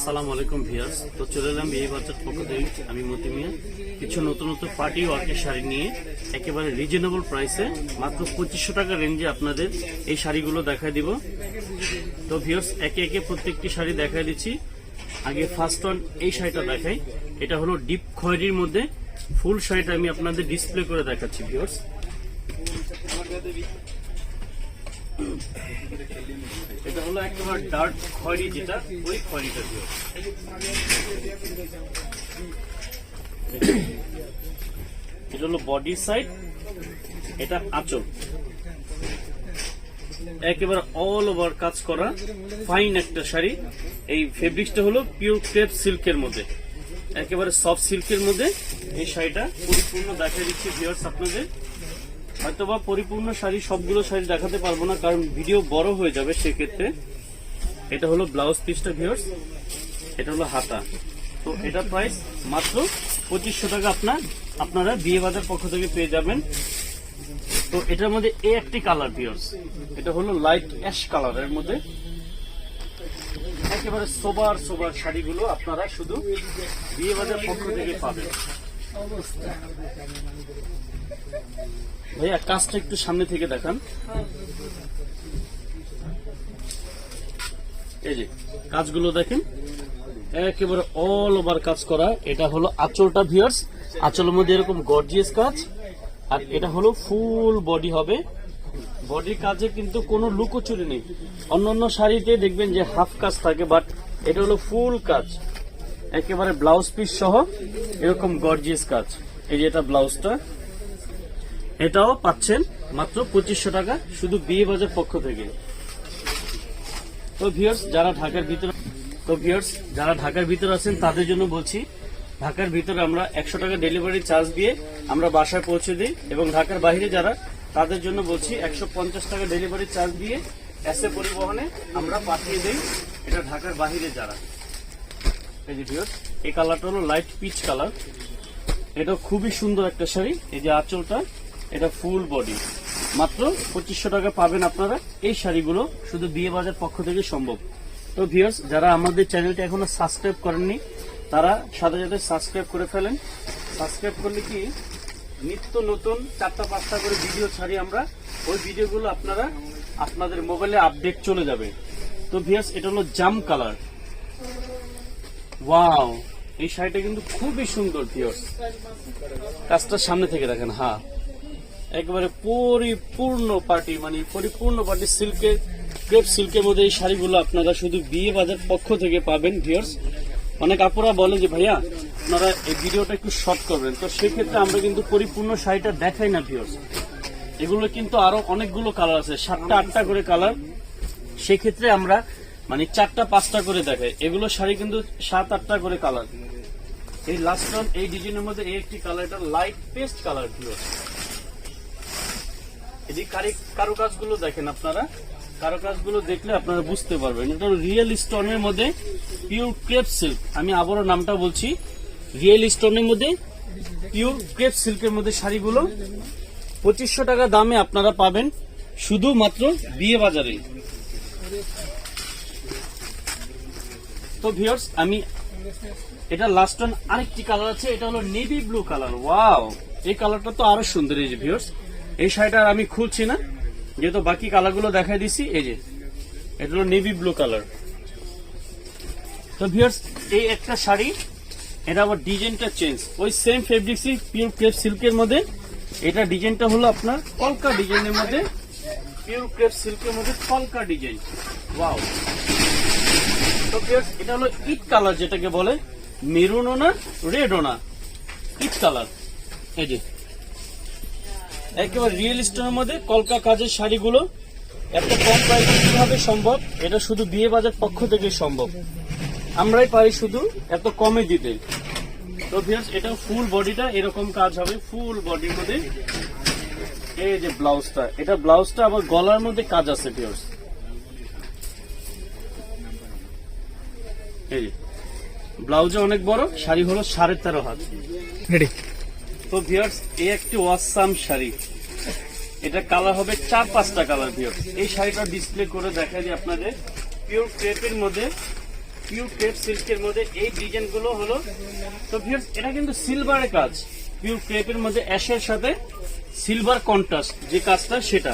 আসসালামু আলাইকুম ভিয়ার্স। তো চলে এলাম বিয়ে বাজার পক্ষ থেকে, আমি মতি মিয়া। কিছু নতুন নতুন পার্টি, ওয়ার্কের শাড়ি নিয়ে একেবারে রিজনেবল প্রাইসে মাত্র পঁচিশশো টাকা রেঞ্জে আপনাদের এই শাড়িগুলো দেখায় দিব। তো ভিয়ার্স, একে একে প্রত্যেকটি শাড়ি দেখায় দিচ্ছি। আগে ফার্স্ট ওয়ান এই শাড়িটা দেখাই। এটা হলো ডিপ খয়েরির মধ্যে ফুল শাড়িটা আমি আপনাদের ডিসপ্লে করে দেখাচ্ছি ভিউয়ার্স এটা হলো একেবারে ডার্ক খয়েরি যেটা, ওই খয়েরিটা দিয়ে এটা হলো বডি সাইড এটা আঁচল। একেবারে অল ওভার কাজ করা ফাইন একটা শাড়ি। এই ফেব্রিক্সটা হলো পিওর ক্রেপ সিল্কের মধ্যে। একেবারে সফট সিল্কের মধ্যে এই শাড়িটা পরিপূর্ণ দেখা দিচ্ছি ভিউয়ার্স আপনাদের। হয়তোবা পরিপূর্ণ শাড়ি, সবগুলো শাড়ি দেখাতে পারব না, কারণ ভিডিও বড় হয়ে যাবে সেক্ষেত্রে। এটা হলো ব্লাউজ পিসটা ভিউয়ার্স এটা হলো হাতা। তো এটা প্রাইস মাত্র পঁচিশশো টাকা আপনার, আপনারা বিয়ে বাজার পক্ষ থেকে পেয়ে যাবেন। তো এটার মধ্যে এ একটি কালার ভিউয়ার্স এটা হলো লাইট অ্যাশ কালারের মধ্যে। একেবারে সোবার সোবার শাড়িগুলো আপনারা শুধু বিয়ে বাজার পক্ষ থেকে পাবেন। ভাইয়া, কাজটা একটু সামনে থেকে দেখান। এই যে, কাজগুলো দেখেন। একেবারে অল ওভার কাজ করা। এটা হলো আঁচলটা ভিয়ার্স আঁচলের মধ্যে এরকম গর্জিয়াস কাজ। আর এটা হলো ফুল বডি হবে। বডির কাজে কিন্তু কোনো লুকোচুরি নেই। অন্য অন্য শাড়িতে দেখবেন যে হাফ কাজ থাকে বাট এটা হলো ফুল কাজ। একেবারে ব্লাউজ পিস সহ এরকম গর্জিয়াস কাজ। এই যে এটা ব্লাউজটা, এটাও পাচ্ছেন মাত্র পঁচিশশো টাকা, শুধু বিয়ে বাজার পক্ষ থেকে। তো ভিউয়ার্স যারা ঢাকার ভিতরে তো ভিউয়ার্স যারা ঢাকার ভিতরে আছেন, তাদের জন্য বলছি, ঢাকার ভিতরে আমরা একশো টাকা ডেলিভারি চার্জ দিয়ে আমরা বাসায় পৌঁছে দিই এবং ঢাকার বাইরে যারা, তাদের জন্য বলছি একশো পঞ্চাশ টাকা ডেলিভারি চার্জ দিয়ে এসে পরিবহনে আমরা পাঠিয়ে দিই। এটা ঢাকার বাইরে যারা। এই যে এই কালারটা হলো লাইট পিচ কালার এটা খুবই সুন্দর একটা শাড়ি। এই যে আঁচলটা, এটা ফুল বডি মাত্র পঁচিশশো টাকা পাবেন আপনারা। এই শাড়িগুলো শুধু বিয়ে বাজার পক্ষ থেকে সম্ভব। তো ভিউয়ার্স যারা আমাদের চ্যানেলটা এখনও সাবস্ক্রাইব করেননি, তারা সাথে সাথে সাবস্ক্রাইব করে ফেলেন। সাবস্ক্রাইব করলে কি, নিত্য নতুন চারটা পাঁচটা করে ভিডিও ছাড়ি আমরা। ওই ভিডিওগুলো আপনারা আপনাদের মোবাইলে আপডেট চলে যাবে। তো ভিউয়ার্স এটা হলো জাম কালার ওয়াও এই শাড়িটা কিন্তু খুবই সুন্দর ভিউয়ার্স কাজটা সামনে থেকে দেখেন হ্যাঁ। একেবারে পরিপূর্ণ পার্টি মানে পরিপূর্ণ পার্টি সিল্কের ক্রেপ সিল্কের মধ্যে এই শাড়িগুলো আপনারা শুধু বিয়ে বাজার পক্ষ থেকে পাবেন ভিউয়ার্স অনেক আপুরা বলে যে, ভাইয়া, আপনারা এই ভিডিওটা একটু শর্ট করবেন। তো সেক্ষেত্রে আমরা কিন্তু পরিপূর্ণ শাড়িটা দেখাই না ভিউয়ার্স এগুলো কিন্তু আরও অনেকগুলো কালার আছে, সাতটা, আটটা করে কালার সেক্ষেত্রে আমরা মানে চারটা, পাঁচটা করে দেখাই এগুলো শাড়ি কিন্তু সাত, আটটা করে কালার এই লাস্ট ওয়ান এই ডিজাইনের মধ্যে এই একটি কালার এটা লাইট পেস্ট কালার ভিউয়ার্স এই কারও কাজগুলো দেখেন আপনারা। কারও কাজগুলো দেখলে আপনারা বুঝতে পারবেন। এটা রিয়েল স্টোনের মধ্যে পিওর ক্রেপ সিল্ক আমি আবারও নামটা বলছি। রিয়েল স্টোনের মধ্যে পিওর ক্রেপ সিল্কের মধ্যে শাড়িগুলো। পঁচিশশো টাকা দামে আপনারা পাবেন। শুধুমাত্র বিয়ে বাজারে। তো ভিউয়ার্স আমি এটা লাস্ট ওয়ান আরেকটি কালার আছে, এটা হলো নেভি ব্লু কালার ওয়াও এই কালারটা তো আরও সুন্দর, এই যে ভিউয়ার্স এই শাড়িটা আমি খুলছি না, যেহেতু বাকি কালারগুলো দেখাই দিছি, এই যে, এটা হলো নেভি ব্লু কালার তো ভিউয়ার্স এই একটা শাড়ি, এটা আবার ডিজাইনটা চেঞ্জ ওই সেম ফেব্রিক্সই পিওর ক্রেপ সিল্কের মধ্যে, এটা ডিজাইনটা হলো আপনার কলকা ডিজাইনের মধ্যে পিওর ক্রেপ সিল্কের মধ্যে কলকা ডিজাইন ওয়াও তো এটা হলো ইট কালার যেটাকে বলে মেরুনও না রেডও না, ইট কালার। এই যে, একেবারে রিয়েল স্টোনের মধ্যে কলকা কাজের শাড়িগুলো, এত কম প্রাইসে কীভাবে সম্ভব? এটা শুধু বিয়ে বাজার পক্ষ থেকে সম্ভব। আমরাই পারি শুধু এত কমে দিতে। তো ভিউয়ার্স এটা ফুল বডিটা এরকম কাজ হবে ফুল বডির মধ্যে। এই যে ব্লাউজটা এটা ব্লাউজটা আবার গলার মধ্যে কাজ আছে ভিউয়ার্স এই ব্লাউজে অনেক বড় শাড়ি হলো সাড়ে তেরো হাত। রেডি তো ভিউয়ার্স এই একটি ওয়াসাম শাড়ি। এটা কালার হবে চার পাঁচটা কালার ভিউয়ার্স এই শাড়িটা ডিসপ্লে করে দেখা যায় আপনাদের। পিওর ক্রেপের মধ্যে পিওর ক্রেপ সিল্কের মধ্যে এই ডিজাইনগুলো হলো। তো ভিউয়ার্স এটা কিন্তু সিলভারের কাজ। পিওর ক্রেপের মধ্যে অ্যাশের সাথে সিলভার কন্ট্রাস্ট যে কাজটা সেটা।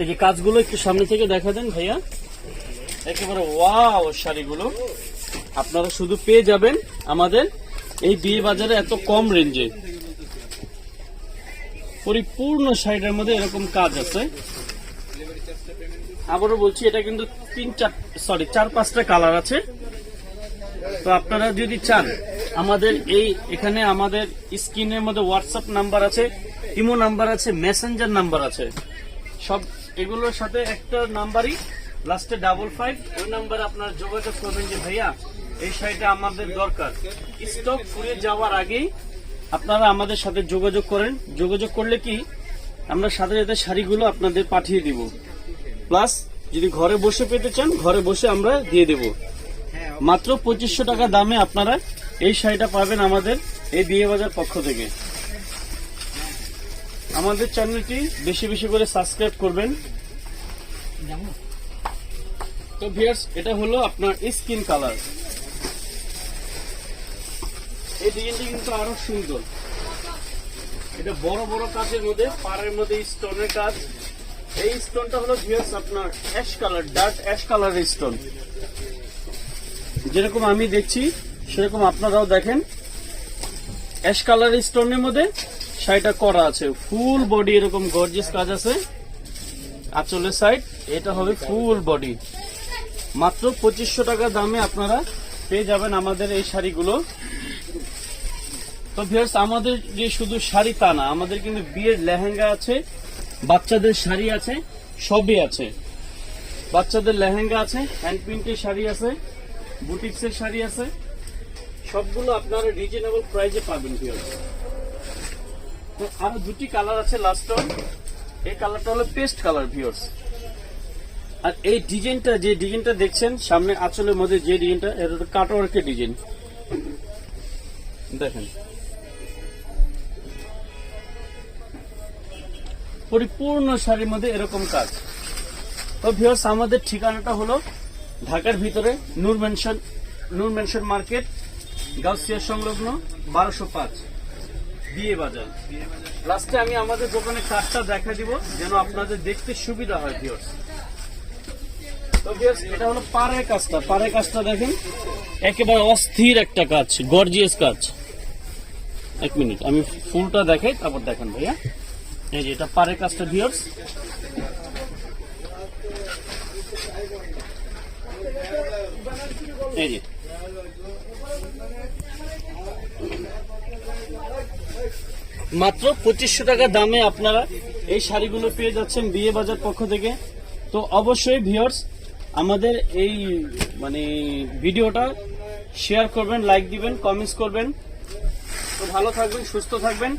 এই যে কাজগুলো একটু সামনে থেকে দেখা দেন ভাইয়া। একেবারে ওয়াও শাড়িগুলো। আপনারা শুধু পেয়ে যাবেন আমাদের এই বিয়ে বাজারে এত কম রেঞ্জে। পরিপূর্ণ শাড়িটার মধ্যে এরকম কাজ আছে। আবারও বলছি, এটা কিন্তু তিন চার সরি চার পাঁচটা কালার আছে। তো আপনারা যদি চান, আমাদের এই, এখানে আমাদের স্ক্রিনের মধ্যে হোয়াটসঅ্যাপ নাম্বার আছে, ইমো নাম্বার আছে মেসেঞ্জার নাম্বার আছে। সব এগুলোর সাথে একটা নাম্বারই লাস্টে ডাবল ফাইভ ওই নাম্বারে আপনারা যোগাযোগ করবেন যে ভাইয়া, এই শাড়িটা আমাদের দরকার। স্টক ফুরিয়ে যাওয়ার আগেই আপনারা আমাদের সাথে যোগাযোগ করেন। যোগাযোগ করলে কি, আমরা সাথে সাথে শাড়িগুলো আপনাদের পাঠিয়ে দিব। প্লাস যদি ঘরে বসে পেতে চান, ঘরে বসে আমরা দিয়ে দেব। মাত্র পঁচিশশো টাকা দামে আপনারা এই শাড়িটা পাবেন আমাদের এই বিয়ে বাজার পক্ষ থেকে। আমাদের চ্যানেলটি বেশি বেশি করে সাবস্ক্রাইব করবেন। তো ভিয়ার্স এটা হলো আপনার স্কিন কালার এই ডিজাইনটি কিন্তু আরও সুন্দর। এটা বড় বড় কাজের মধ্যে, পাড়ের মধ্যে স্টোনের কাজ। এই স্টোনটা হলো ভিউয়ার্স আপনার অ্যাশ কালার ডার্ক অ্যাশ কালারের স্টোন যেরকম আমি দেখছি, সেরকম আপনারাও দেখেন। অ্যাশ কালার স্টোনের মধ্যে শাড়িটা করা আছে। ফুল বডি এরকম গর্জিয়াস কাজ আছে। আঁচলের সাইড এটা হবে ফুল বডি মাত্র পঁচিশশো টাকা দামে আপনারা পেয়ে যাবেন আমাদের এই শাড়িগুলো। তো ভিয়ার্স আমাদের যে শুধু শাড়ি তা না, আমাদের কিন্তু বিয়ের লেহেঙ্গা আছে, বাচ্চাদের শাড়ি আছে, সবই আছে। বাচ্চাদের লেহেঙ্গা আছে হ্যান্ড প্রিন্টের শাড়ি আছে বুটিক্সের শাড়ি আছে, সবগুলো আপনারা রিজনেবল প্রাইসে পাবেন ভিউয়ার্স তো আরও দুটি কালার আছে লাস্ট এই কালারটা হলো পেস্ট কালার ভিউয়ার্স আর এই ডিজাইনটা যে ডিজাইনটা দেখছেন, সামনে আঁচলের মধ্যে যে ডিজাইনটা, এটা হলো কাটওয়ার্কের ডিজাইন। দেখেন। পরিপূর্ণ শাড়ির মধ্যে এরকম কাজ। তো ভিউয়ার্স আমাদের ঠিকানাটা হলো ঢাকার ভিতরে Noor Mansion Noor Mansion Market, Gausia সংলগ্ন বারোশো পাঁচ, বিয়ে বাজার। লাস্টে আমি আমাদের দোকানে কাজটা দেখা দিব, যেন আপনাদের দেখতে সুবিধা হয় ভিউয়ার্স এটা হলো পাড়ের কাজটা। পাড়ের কাজটা দেখেন, একেবারে অস্থির একটা কাজ গর্জিয়াস কাজ। এক মিনিট, আমি ফুলটা দেখাই, তারপর দেখেন ভাইয়া। এই যে, এটা পাড়ের কাজটা ভিউয়ার্স এই যে। মাত্র পঁচিশশো টাকা দামে আপনারা এই শাড়িগুলো পেয়ে যাচ্ছেন বিয়ে বাজার পক্ষ থেকে। তো অবশ্যই ভিউয়ার্স আমাদের এই মানে ভিডিওটা শেয়ার করবেন লাইক দিবেন কমেন্টস করবেন। তো ভালো থাকবেন, সুস্থ থাকবেন।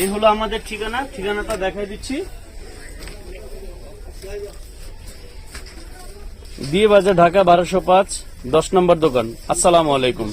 এই হলো আমাদের ঠিকানা। ঠিকানাটা দেখাই দিচ্ছি। বিয়ে বাজার ঢাকা বারোশো পাঁচ, দশ নম্বর দোকান। আসসালামু আলাইকুম।